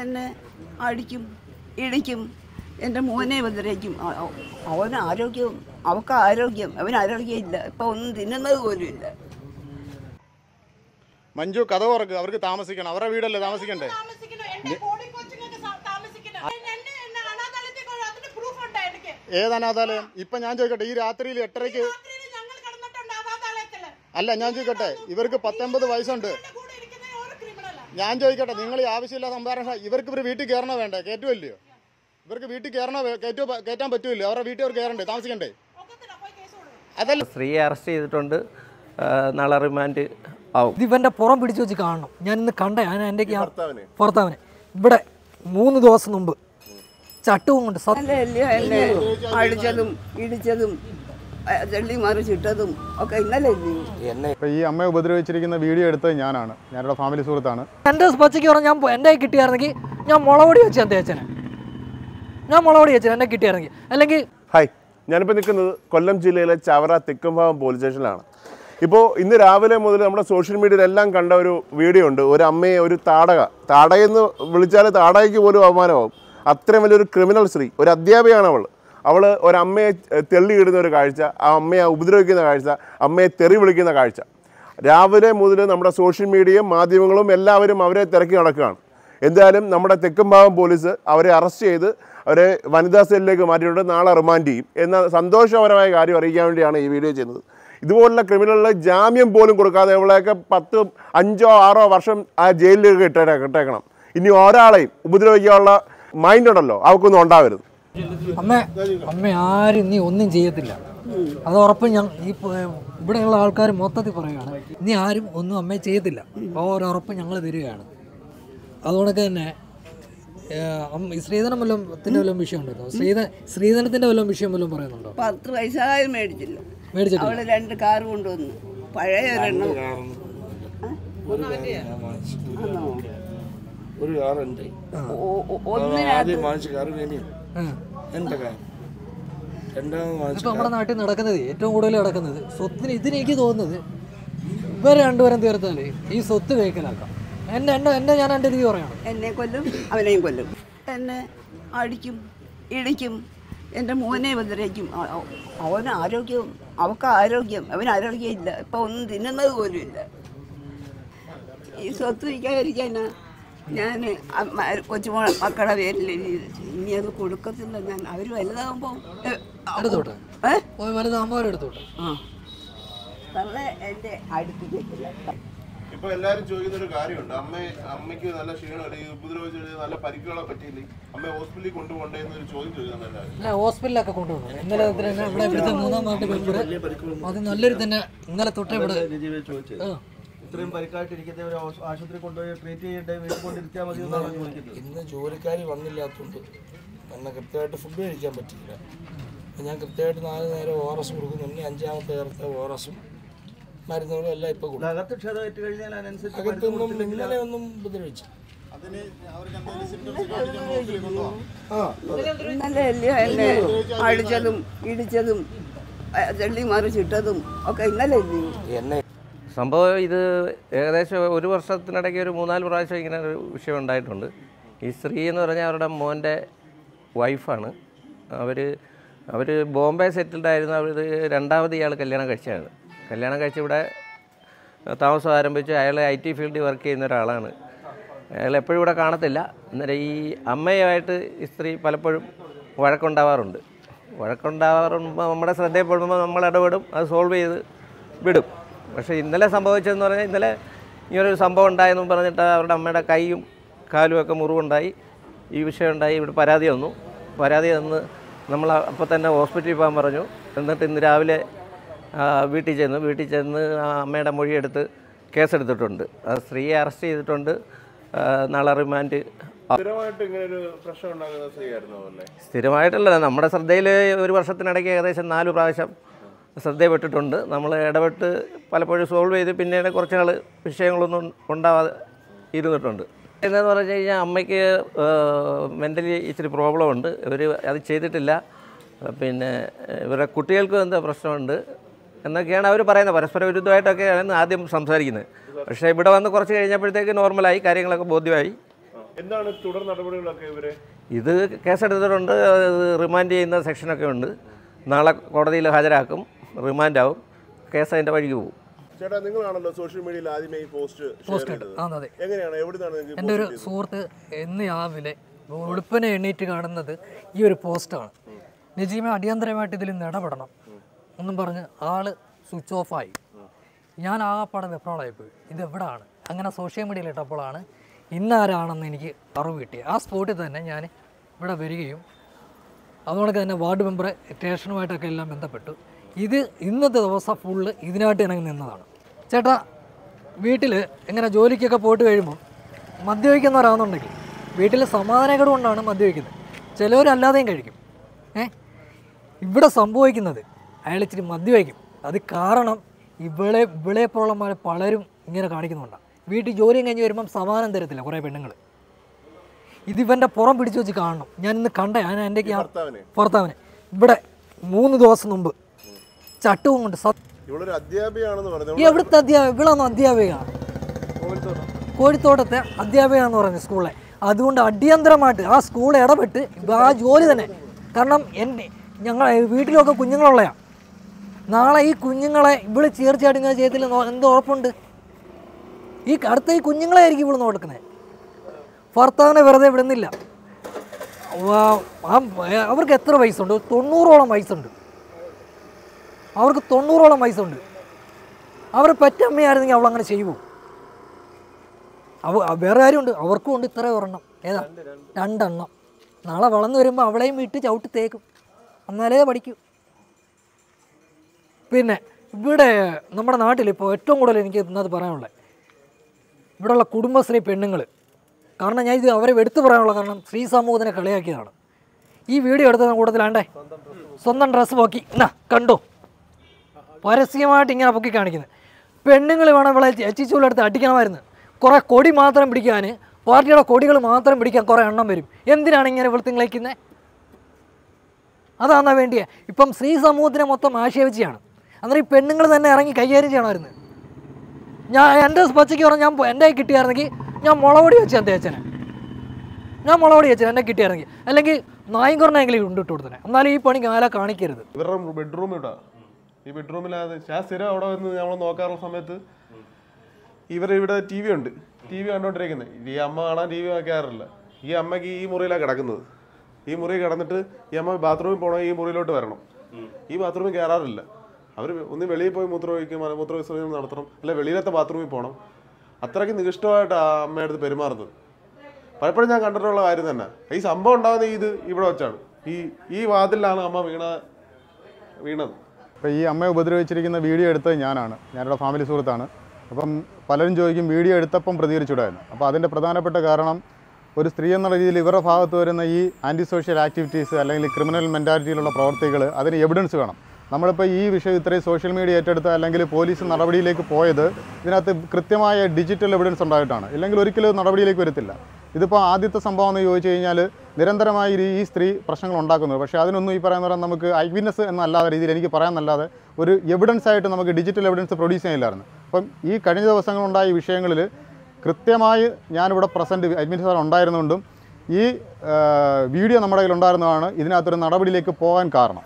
എന്നെ അടിക്കും ഇടിക്കും. എന്റെ മോനെ ഉപദ്രവിക്കും. അവന് ആരോഗ്യവും അവൾക്ക് ആരോഗ്യം അവന് ആരോഗ്യം ഇല്ല. ഇപ്പം ഒന്നും തിന്നുന്നത് പോലും ഇല്ല. മഞ്ജു കഥ പറക്ക് അവർക്ക് താമസിക്കണം. അവരുടെ വീടല്ലേ? താമസിക്കണ്ടേ. ഏത് അനാഥാലയം? ഇപ്പൊ ഞാൻ ചോദിക്കട്ടെ. ഈ രാത്രിയിൽ എട്ടരയ്ക്ക്. അല്ല ഞാൻ ചോദിക്കട്ടെ. ഇവർക്ക് പത്തൊമ്പത് വയസ്സുണ്ട് എന്റെ കൂടെ ഇരിക്കുന്ന ഒരു criminal ആ. ഞാൻ ചോദിക്കട്ടെ നിങ്ങൾ ഈ ആവശ്യമില്ലാത്ത സംഭാഷണം ഇവർക്ക് ഇവർ വീട്ടിൽ കയറണോ വേണ്ടേ? കയറ്റുമല്ലയോ ഇവർക്ക് വീട്ടിൽ കയറണോ കയറ്റോ കയറ്റാൻ പറ്റുമല്ലോ അവരുടെ വീട്ടിൽ അവർ കയറണ്ടേ? താമസിക്കണ്ടേ. അതല്ല സ്ത്രീയെ അറസ്റ്റ് ചെയ്തിട്ടുണ്ട്. നാളെ റിമാൻഡ് ആവും. ഇത് ഇവന്റെ പുറം പിടിച്ചു വെച്ച് കാണണം. ഞാൻ ഇന്ന് കണ്ട ഞാൻ എന്റെ ഭർത്താവിനെ. ഇവിടെ മൂന്ന് ദിവസം മുമ്പ് ചട്ടവും കൊണ്ട് അടിച്ചതും ഇടിച്ചതും. തെള്ളി മറിച്ചിട്ടതും ഒക്കെ ഇന്നലെ ഇപ്പൊ ഈ അമ്മയെ ഉപദ്രവിച്ചിരിക്കുന്ന വീഡിയോ എടുത്തത് ഞാനാണ്. ഞാനിവിടെ ഫാമിലി സുഹൃത്താണ്. എന്റെ പച്ചയ്ക്ക് പറഞ്ഞാൽ ഞാൻ എന്റെ കിട്ടിയായിരുന്നെങ്കിൽ ഞാൻ മുളപൊടി വെച്ച് ഞാൻ തേച്ചനെ ഞാൻ മുളപൊടി വെച്ചത് എന്നെ കിട്ടിയായിരുന്നെങ്കിൽ. അല്ലെങ്കിൽ ഹായ് ഞാനിപ്പോൾ നിൽക്കുന്നത് കൊല്ലം ജില്ലയിലെ ചവറ തിക്കുംഭാവം പോലീസ് സ്റ്റേഷനിലാണ് ഇപ്പോൾ ഇന്ന് രാവിലെ മുതൽ നമ്മുടെ സോഷ്യൽ മീഡിയയിലെല്ലാം കണ്ട ഒരു വീഡിയോ ഉണ്ട്. ഒരു അമ്മയെ ഒരു താടക താടകയെന്ന് വിളിച്ചാൽ താടകയ്ക്ക് പോലും അപമാനമാകും അത്രയും വലിയൊരു ക്രിമിനൽ സ്ത്രീ. ഒരു അധ്യാപികയാണ് അവൾ അവൾ ഒരമ്മയെ തെള്ളിയിടുന്ന ഒരു കാഴ്ച ആ അമ്മയെ ഉപദ്രവിക്കുന്ന കാഴ്ച അമ്മയെ തെറി വിളിക്കുന്ന കാഴ്ച. രാവിലെ മുതൽ നമ്മുടെ സോഷ്യൽ മീഡിയയും മാധ്യമങ്ങളും എല്ലാവരും അവരെ തിരക്കി നടക്കുകയാണ്. എന്തായാലും നമ്മുടെ തെക്കുംഭാഗം പോലീസ് അവരെ അറസ്റ്റ് ചെയ്ത് അവരെ വനിതാ സെല്ലിലേക്ക് മാറ്റിയിട്ട് നാളെ റിമാൻഡ് ചെയ്യും. എന്ന സന്തോഷപരമായ കാര്യം അറിയിക്കാൻ വേണ്ടിയാണ് ഈ വീഡിയോ ചെയ്യുന്നത്. ഇതുപോലുള്ള ക്രിമിനലുകളെ ജാമ്യം പോലും കൊടുക്കാതെ അവളെയൊക്കെ പത്ത് അഞ്ചോ ആറോ വർഷം ആ ജയിലിലേക്ക് ഇട്ടേ ഇട്ടേക്കണം. ഇനി ഒരാളെയും ഉപദ്രവിക്കാനുള്ള മൈൻഡ് ഉണ്ടല്ലോ. അവക്കൊന്നും ഉണ്ടാവരുത്. അമ്മ അമ്മ ആരും നീ ഒന്നും ചെയ്യത്തില്ല. അത് ഉറപ്പ് ഞാൻ ഈ ഇവിടെയുള്ള ആൾക്കാർ മൊത്തത്തിൽ പറയുകയാണ് നീ ആരും ഒന്നും അമ്മയെ ചെയ്യത്തില്ല. ആ ഒരു ഉറപ്പ് ഞങ്ങൾ തരികയാണ്. അതുകൊണ്ടൊക്കെ തന്നെ ശ്രീധനം അമ്മ- വല്ലതും വല്ലതും വിഷയം ഉണ്ടല്ലോ ശ്രീധ ശ്രീധനത്തിന്റെ വല്ലതും വിഷയം വല്ലതും പറയുന്നുണ്ടോ? പത്ത് പൈസ മേടിച്ചില്ല. മേടിച്ചില്ല അവൾ രണ്ട് കാർ കൊണ്ടുവന്നു. പഴയ ഒരെണ്ണം? ഒരു കാറുണ്ട്. ഒന്നിനകത്ത് എന്റെ ഇപ്പൊ നമ്മുടെ നാട്ടിൽ നടക്കുന്നത് ഏറ്റവും കൂടുതൽ നടക്കുന്നത് സ്വത്തിന് ഇതിന് എനിക്ക് തോന്നുന്നത് ഇവരെ രണ്ടുപേരും തീർത്താൽ ഈ സ്വത്ത് വേക്കലാക്കാം എന്നെ എന്നെ എന്നെ ഞാൻ എന്റെ രീതി പറയണം. എന്നെ കൊല്ലും അവനെയും കൊല്ലും. എന്നെ അടിക്കും ഇടിക്കും എന്റെ മോനെ ഉപദ്രവിക്കും. അവന് ആരോഗ്യം അവൾക്ക് ആരോഗ്യം അവന് ആരോഗ്യം ഇല്ല ഇപ്പം ഒന്നും തിന്നുന്നത് പോലും ഇല്ല. ഈ സ്വത്ത് വിൽക്കാതിരിക്കാനാ ഞാൻ കൊച്ചുമോള മക്കളുടെ പേരിൽ ഇനി അത് കൊടുക്കത്തില്ല. ഞാൻ അവർ വലുതാകുമ്പോൾ എടുത്തോട്ടെ? വലുതാകുമ്പോൾ അവരെടുത്തോട്ടെ ആ. തള്ളെ എന്റെ അടുപ്പിക്കത്തില്ല ഇപ്പൊ എല്ലാരും ചോദിക്കുന്ന ഒരു കാര്യമുണ്ട്. അമ്മ അമ്മയ്ക്ക് നല്ല ക്ഷീണം അല്ലെങ്കിൽ ഉപദ്രവിച്ച് നല്ല പരിക്കുകളെ പറ്റിയില്ലേ? അമ്മ ഹോസ്പിറ്റലിൽ കൊണ്ടുപോകണ്ടേ എന്നൊരു ചോദ്യം ചോദിക്കുന്നുണ്ട് ഹോസ്പിറ്റലൊക്കെ കൊണ്ടുപോകും ഇന്നലെ തന്നെ ഇവിടെ ഇവിടുത്തെ മൂന്നാം വാർഡ് മെമ്പർ അത് നല്ലൊരു തന്നെ ഇന്നലെ തൊട്ടേ ഇവിടെ ആ. ഇത്രയും പരിക്കായിട്ടിരിക്കുന്ന ഒരു ആശുപത്രി കൊണ്ടുപോയി ട്രീറ്റ് ചെയ്യേണ്ട വീട്ടിൽ കൊണ്ടിരിക്കാൻ മതി എന്നാണ് ചോദിക്കുന്നത്. ഇന്ന് ജോലിക്കാർ വന്നില്ലാത്തതുകൊണ്ട് എന്നെ കൃത്യമായിട്ട് ഫുഡ് കഴിക്കാൻ പറ്റിയില്ല. അപ്പം ഞാൻ കൃത്യമായിട്ട് നാല് നേരം ഓ ആർ എസ് കൊടുക്കുന്നുണ്ട് അഞ്ചാമത്തെ നേരത്തെ ഓ ആർ എസും മരുന്നുകളും എല്ലാം ഇപ്പോൾ കൊടുക്കും. അകത്ത് ക്ഷതമേറ്റ് കഴിഞ്ഞാൽ അതിനനുസരിച്ച് അകത്തൊന്നും ഇന്നലെ ഒന്നും ഉപദ്രവിച്ചു. ഇന്നലെ എന്നെ അടിച്ചതും ഇടിച്ചതും തെള്ളി മറിച്ചിട്ടതും ഒക്കെ ഇന്നലെ എന്നെ സംഭവം ഇത് ഏകദേശം ഒരു വർഷത്തിനിടയ്ക്ക് ഒരു മൂന്നാൽ പ്രാവശ്യം ഇങ്ങനെ ഒരു വിഷയം ഉണ്ടായിട്ടുണ്ട്. ഈ സ്ത്രീ എന്ന് പറഞ്ഞാൽ അവരുടെ മോന്റെ വൈഫാണ്. അവർ അവർ ബോംബെ സെറ്റിൽഡ് ആയിരുന്നു. അവർ രണ്ടാമത് ഇയാൾ കല്യാണം കഴിച്ചതാണ്. കല്യാണം കഴിച്ച് ഇവിടെ താമസം ആരംഭിച്ചു അയാൾ ഐ ടി ഫീൽഡിൽ വർക്ക് ചെയ്യുന്ന ഒരാളാണ്. അയാൾ എപ്പോഴും ഇവിടെ കാണത്തില്ല. അന്നേരം ഈ അമ്മയുമായിട്ട് ഈ സ്ത്രീ പലപ്പോഴും വഴക്കുണ്ടാവാറുണ്ട്. വഴക്കുണ്ടാവാറുമ്പോൾ നമ്മുടെ ശ്രദ്ധയിൽപ്പെടുമ്പോൾ നമ്മൾ ഇടപെടും അത് സോൾവ് ചെയ്ത് വിടും. പക്ഷേ ഇന്നലെ സംഭവിച്ചതെന്ന് പറഞ്ഞാൽ ഇന്നലെ ഇങ്ങനൊരു സംഭവം ഉണ്ടായെന്നും പറഞ്ഞിട്ട് അവരുടെ അമ്മയുടെ കൈയും കാലും ഒക്കെ മുറിവുണ്ടായി. ഈ വിഷയം ഉണ്ടായി. ഇവിടെ പരാതി വന്നു. പരാതി തന്ന് നമ്മൾ അപ്പോൾ തന്നെ ഹോസ്പിറ്റലിൽ പോകാൻ പറഞ്ഞു. എന്നിട്ട് ഇന്ന് രാവിലെ വീട്ടിൽ ചെന്നു വീട്ടിൽ ചെന്ന് ആ അമ്മയുടെ മൊഴിയെടുത്ത് കേസെടുത്തിട്ടുണ്ട്. ആ സ്ത്രീയെ അറസ്റ്റ് ചെയ്തിട്ടുണ്ട്. നാളെ റിമാൻഡ്. സ്ഥിരമായിട്ടല്ല. നമ്മുടെ ശ്രദ്ധയിൽ ഒരു വർഷത്തിനിടയ്ക്ക് ഏകദേശം നാല് പ്രാവശ്യം ശ്രദ്ധയിൽപ്പെട്ടിട്ടുണ്ട്. നമ്മൾ ഇടപെട്ട് പലപ്പോഴും സോൾവ് ചെയ്ത് പിന്നീട് കുറച്ച് നാൾ വിഷയങ്ങളൊന്നും ഉണ്ടാവാതെ ഇരുന്നിട്ടുണ്ട്. എന്നു പറഞ്ഞു കഴിഞ്ഞാൽ അമ്മയ്ക്ക് മെന്റലി ഇച്ചിരി പ്രോബ്ലം ഉണ്ട് ഇവർ അത് ചെയ്തിട്ടില്ല. പിന്നെ ഇവരുടെ കുട്ടികൾക്കും എന്താ പ്രശ്നമുണ്ട് എന്നൊക്കെയാണ് അവർ പറയുന്നത്. പരസ്പര വിരുദ്ധമായിട്ടൊക്കെയാണ് ആദ്യം സംസാരിക്കുന്നത്. പക്ഷേ ഇവിടെ വന്ന് കുറച്ച് കഴിഞ്ഞപ്പോഴത്തേക്ക് നോർമലായി കാര്യങ്ങളൊക്കെ ബോധ്യമായി. എന്താണ് തുടർ നടപടികളൊക്കെ ഇവരെ? ഇത് കേസെടുത്തിട്ടുണ്ട്. റിമാൻഡ് ചെയ്യുന്ന സെക്ഷനൊക്കെ ഉണ്ട്. നാളെ കോടതിയിൽ ഹാജരാക്കും. റിമാൻഡാവും. കേസ് അതിന്റെ വഴിക്ക് പോകും. ചേട്ടാ നിങ്ങളാണല്ലോ സോഷ്യൽ മീഡിയയിൽ ആദ്യമേ ഈ പോസ്റ്റ് ഷെയർ പോസ്റ്റ് അതെ എങ്ങനെയാണ്? എവിടുന്നാണ് എന്റെ ഒരു സുഹൃത്ത് എന്ന് രാവിലെ വെളുപ്പിനെ എണ്ണീറ്റ് കാണുന്നത് ഈ ഒരു പോസ്റ്റാണ്. നജീമെ അടിയന്തരമായിട്ട് ഇതിൽ നിന്ന് ഇടപെടണം എന്നും പറഞ്ഞ് ആൾ സ്വിച്ച് ഓഫായി ഞാൻ ആകപ്പാടെ വെപ്രാളായിപ്പോയി ഇത് എവിടാണ്? അങ്ങനെ സോഷ്യൽ മീഡിയയിൽ ഇട്ടപ്പോഴാണ് ഇന്നാരാണെന്ന് എനിക്ക് അറിവ് കിട്ടി ആ സ്പോട്ടിൽ തന്നെ ഞാൻ ഇവിടെ വരികയും അതുകൊണ്ട് തന്നെ വാർഡ് മെമ്പറെ സ്റ്റേഷനുമായിട്ടൊക്കെ എല്ലാം ബന്ധപ്പെട്ടു. ഇത് ഇന്നത്തെ ദിവസം ഫുള്ള് ഇതിനായിട്ട് ഇണങ്ങി നിന്നതാണ്. ചേട്ടാ വീട്ടിൽ ഇങ്ങനെ ജോലിക്കൊക്കെ പോയിട്ട് കഴിയുമ്പോൾ മദ്യപിക്കുന്നവരാണെന്നുണ്ടെങ്കിൽ വീട്ടിൽ സമാധാനക്കേട് കൊണ്ടാണ് മദ്യപിക്കുന്നത് ചിലവരല്ലാതെയും കഴിക്കും. ഏ? ഇവിടെ സംഭവിക്കുന്നത് അയാൾ ഇച്ചിരി മദ്യപിക്കും അത് കാരണം ഇവളെ ഇവളെ പോലുള്ള പലരും ഇങ്ങനെ കാണിക്കുന്നുണ്ടാണ് വീട്ടിൽ ജോലിയും കഴിഞ്ഞ് വരുമ്പം സമാധാനം തരത്തില്ല കുറേ പെണ്ണുങ്ങൾ ഇതിവന്റെ പുറം പിടിച്ചു വെച്ച് കാണണം. ഞാൻ ഇന്ന് കണ്ട ഞാൻ എന്റെ ഭർത്താവിനെ? ഭർത്താവിനെ. ഇവിടെ മൂന്ന് ദിവസം മുമ്പ് ചട്ടവും കൊണ്ട് എവിടുത്തെ അധ്യാപക ഇവിടെ അധ്യാപിക കോഴിത്തോട്ടത്തെ അധ്യാപിക എന്ന് പറഞ്ഞു സ്കൂളിലെ. അതുകൊണ്ട് അടിയന്തരമായിട്ട് ആ സ്കൂൾ ഇടപെട്ട് ആ ജോലി തന്നെ. കാരണം എന്റെ ഞങ്ങൾ വീട്ടിലൊക്കെ കുഞ്ഞുങ്ങളുള്ളയാ. നാളെ ഈ കുഞ്ഞുങ്ങളെ ഇവിടെ ചേർച്ചയായിട്ട് ഇങ്ങനെ ചെയ്യത്തില്ല എന്ത് ഉറപ്പുണ്ട്? ഈ അടുത്ത ഈ കുഞ്ഞുങ്ങളെ ആയിരിക്കും ഇവിടെ നോക്കുന്നത് ഭർത്താവിനെ വെറുതെ വിടുന്നില്ല. അവർക്ക് എത്ര വയസ്സുണ്ട്? തൊണ്ണൂറോളം വയസ്സുണ്ട്. അവർക്ക് തൊണ്ണൂറോളം വയസ്സുണ്ട്. അവർ പറ്റമ്മയായിരുന്നെങ്കിൽ അവൾ അങ്ങനെ ചെയ്യുമോ അവ വേറെ കാര്യമുണ്ട്. അവർക്കും ഉണ്ട് ഇത്ര ഒരെണ്ണം. ഏതാ? രണ്ടെണ്ണം. നാളെ വളർന്നു വരുമ്പോൾ അവളെയും വിട്ട് ചവിട്ടി തേക്കും. എന്നാലേ പഠിക്കൂ. പിന്നെ ഇവിടെ നമ്മുടെ നാട്ടിൽ ഇപ്പോൾ ഏറ്റവും കൂടുതൽ എനിക്ക് ഇന്നത് പറയാനുള്ളത് ഇവിടെയുള്ള കുടുംബശ്രീ പെണ്ണുങ്ങൾ കാരണം ഞാൻ ഇത് അവരെ എടുത്തു പറയാനുള്ള കാരണം സ്ത്രീ സമൂഹത്തിനെ കളിയാക്കിയതാണ്. ഈ വീഡിയോ എടുത്തതിന് കൂടുതലാണ്ടേ സ്വന്തം ഡ്രസ്സ് നോക്കി എന്നാ കണ്ടോ? പരസ്യമായിട്ട് ഇങ്ങനെ പൊക്കി കാണിക്കുന്നത്. പെണ്ണുങ്ങൾ വേണം ഇവിടെ എച്ചിച്ചൂലെടുത്ത് അടിക്കണമായിരുന്നു. കുറേ കൊടി മാത്രം പിടിക്കാൻ പാർട്ടിയുടെ കൊടികൾ മാത്രം പിടിക്കാൻ കുറേ എണ്ണം വരും. എന്തിനാണ് ഇങ്ങനെ വെളുത്തിങ്ങളേക്കുന്നത് അതാണെന്നാ വേണ്ടിയ. ഇപ്പം സ്ത്രീ സമൂഹത്തിനെ മൊത്തം ആക്ഷേപിച്ചാണ് അന്നേരം ഈ പെണ്ണുങ്ങൾ തന്നെ ഇറങ്ങി കൈകാര്യം ചെയ്യണമായിരുന്നു. ഞാൻ എന്റെ പച്ചയ്ക്ക് പറഞ്ഞാൽ ഞാൻ എന്റെ കിട്ടിയായിരുന്നെങ്കിൽ ഞാൻ മുളകൊടി വെച്ചാൽ തേച്ചനെ ഞാൻ മുളകൊടി വെച്ചാൽ എന്നെ കിട്ടിയായിരുന്നെങ്കിൽ. അല്ലെങ്കിൽ നായിങ്കുറനെങ്കിലും ഉണ്ടിട്ട് കൊടുത്തനെ എന്നാലും ഈ പണി കാല കാണിക്കരുത്. ബെഡ്റൂം ഇവിടെ ഈ ബെഡ്റൂമിലാണ് ഞാൻ സ്ഥിരം അവിടെ വന്ന് നമ്മൾ നോക്കാറുള്ള സമയത്ത് ഇവർ ഇവിടെ ടി വി ഉണ്ട്. ടി വി കണ്ടോണ്ടിരിക്കുന്നത് ഈ അമ്മ കാണാൻ ടി വി വയ്ക്കാറില്ല ഈ അമ്മയ്ക്ക് ഈ മുറിയിലാണ് കിടക്കുന്നത്. ഈ മുറി കിടന്നിട്ട് ഈ അമ്മ ബാത്റൂമിൽ പോകണമെങ്കിൽ ഈ മുറിയിലോട്ട് വരണം. ഈ ബാത്റൂമിൽ കയറാറില്ല. അവർ ഒന്ന് വെളിയിൽ പോയി മൂത്ര ഒഴിക്കും മൂത്ര വിസർജനം നടത്തണം. അല്ലെ വെളിയിലത്തെ ബാത്റൂമിൽ പോകണം അത്രയ്ക്ക് നികിഷ്ടമായിട്ട് ആ അമ്മയുടെ അടുത്ത് പെരുമാറുന്നത്. പലപ്പോഴും ഞാൻ കണ്ടിട്ടുള്ള കാര്യം തന്നെ. ഈ സംഭവം ഉണ്ടാകുന്ന ഇത് ഇവിടെ വെച്ചാണ്. ഈ ഈ വാതിലാണ് അമ്മ വീണ വീണത്. അപ്പോൾ ഈ അമ്മയെ ഉപദ്രവിച്ചിരിക്കുന്ന വീഡിയോ എടുത്തത് ഞാനാണ്. ഞാനിവിടെ ഫാമിലി സുഹൃത്താണ്. അപ്പം പലരും ചോദിക്കും വീഡിയോ എടുത്തപ്പം പ്രതികരിച്ചിടായിരുന്നു അപ്പോൾ അതിന്റെ പ്രധാനപ്പെട്ട കാരണം ഒരു സ്ത്രീ എന്നുള്ള രീതിയിൽ ഇവരുടെ ഭാഗത്ത് വരുന്ന ഈ ആന്റി സോഷ്യൽ ആക്ടിവിറ്റീസ് അല്ലെങ്കിൽ ക്രിമിനൽ മെന്റാലിറ്റിയിലുള്ള പ്രവർത്തികൾ അതിന് എവിഡൻസ് വേണം. നമ്മളിപ്പോൾ ഈ വിഷയം ഇത്രയും സോഷ്യൽ മീഡിയ ഏറ്റെടുത്ത് അല്ലെങ്കിൽ പോലീസ് നടപടിയിലേക്ക് പോയത് ഇതിനകത്ത് കൃത്യമായ ഡിജിറ്റൽ എവിഡൻസ് ഉണ്ടായിട്ടാണ്. ഇല്ലെങ്കിൽ ഒരിക്കലും നടപടിയിലേക്ക് വരത്തില്ല. ഇതിപ്പോൾ ആദ്യത്തെ സംഭവം എന്ന് ചോദിച്ചു കഴിഞ്ഞാൽ നിരന്തരമായി ഈ- സ്ത്രീ പ്രശ്നങ്ങൾ ഉണ്ടാക്കുന്നത് പക്ഷേ അതിനൊന്നും ഈ പറയുന്ന പോലെ നമുക്ക് ഐ വിറ്റ്നസ് എന്നല്ലാതെ രീതിയിൽ എനിക്ക് പറയാമെന്നല്ലാതെ ഒരു എവിഡൻസ് ആയിട്ട് നമുക്ക് ഡിജിറ്റൽ എവിഡൻസ് പ്രൊഡ്യൂസ് ചെയ്യാനില്ലായിരുന്നു അപ്പം ഈ കഴിഞ്ഞ ദിവസങ്ങളുണ്ടായ വിഷയങ്ങളിൽ കൃത്യമായി ഞാനിവിടെ പ്രസന്റ് അഡ്മിനിസ്ട്രേറ്റർ ഉണ്ടായിരുന്നുകൊണ്ടും ഈ വീഡിയോ നമ്മുടെ കയ്യിൽ ഉണ്ടായിരുന്നതാണ് ഇതിനകത്തൊരു നടപടിയിലേക്ക് പോകാൻ കാരണം.